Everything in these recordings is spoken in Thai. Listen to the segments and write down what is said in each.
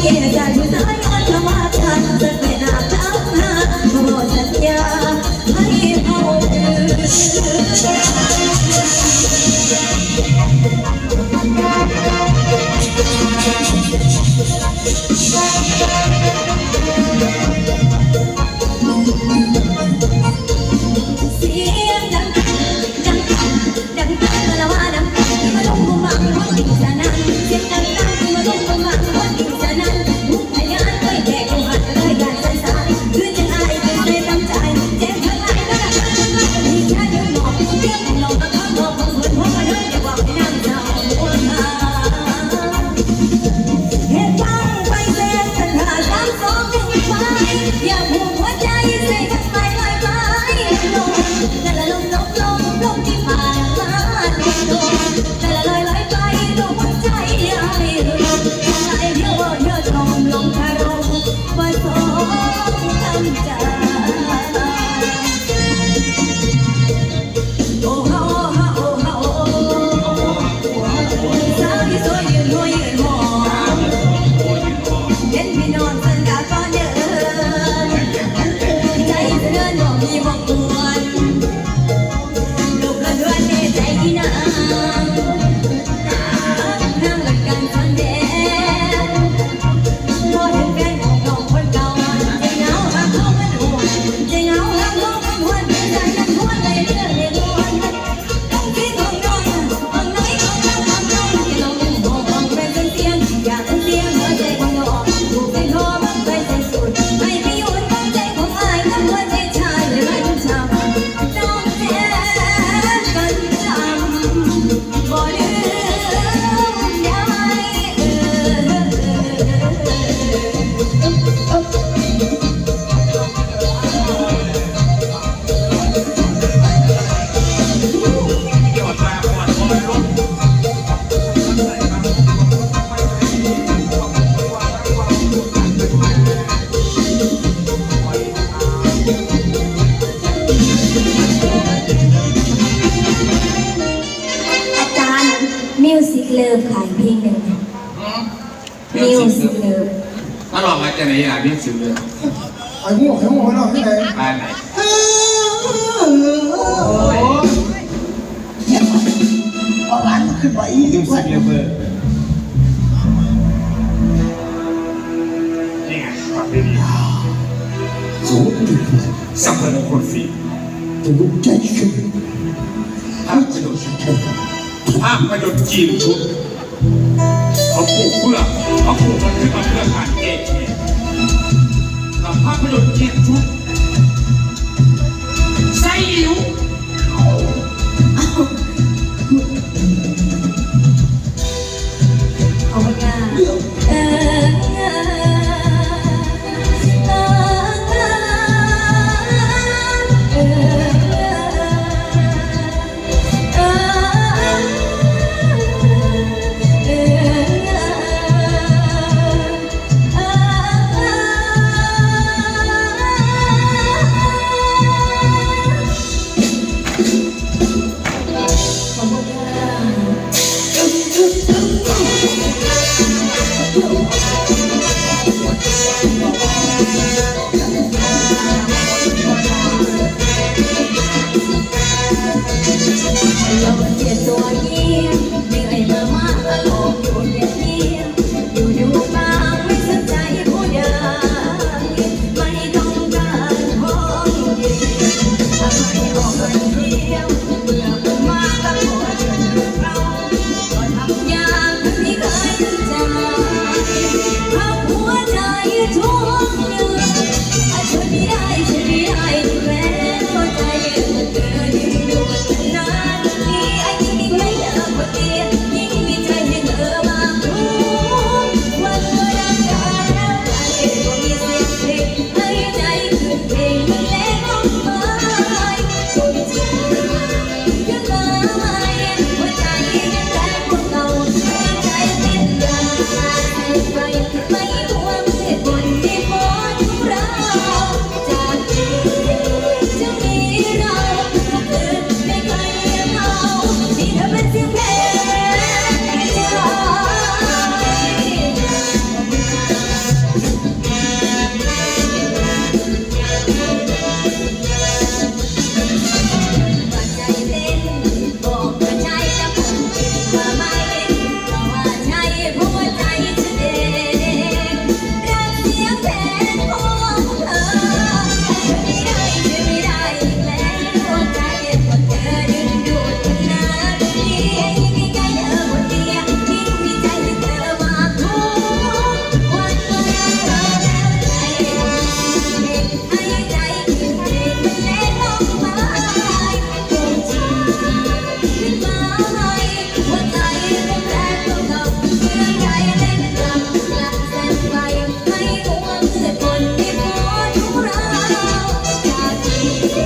Yeah, I got you. มาลองมาจากไหนอ่านหนังสือเลยไอ้หัวไอ้หัมเราที่ไหนบ้ไหนเอาหลานขึ้นไปอีกดูสิเลยเบอร์นี่ไงฟังดีๆสูงขึ้นสำมพันธ์คนฟีจะลุกใจขึ้นภาพกระโดดชุดภาพกระโดดจีนชุด 啊，不า了，啊ดเรื่อ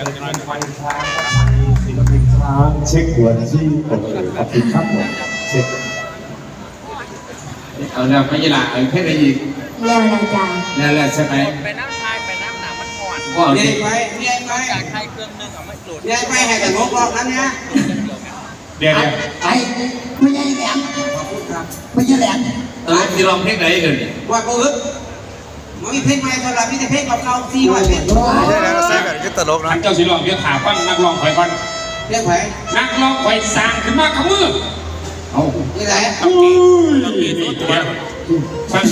ยวจะมาช้างศิลปินช้างเช็คหัวที่ผมเลยขอบคุณครับผมเช็คเอาแล้วไม่ยีลาเอาแค่ไหนอีกแล้วนะจ๊ะนั่นแหละใช่ไหมไปน้ำทายไปน้ำหนามันก่อนก็เรีสิยกไปเรียกไปจากไทยเครื่องนึงเอะไม่หลุดเรียกไปให้แต่งบรอบนั้นนะเดี๋ยวเดี๋ยวไอ้ไม่ใช่แหลมขอบคุณครับไม่ใช่แหลมเออที่ลองเพลงไหนกันนี่ว่ากูอึด มันมีเพลงใหม่สำหรับมีแต่เพลงเก่าๆสี่ร้อยเพลงท่านเจ้าสิลองเดี๋ยวถามฟังนักร้องคอยก่อนเรียกไปนักร้องคอยสร้างขึ้นมากับมือเอานี่ไหนอุ้ยนี่เดี๋ยวฟัง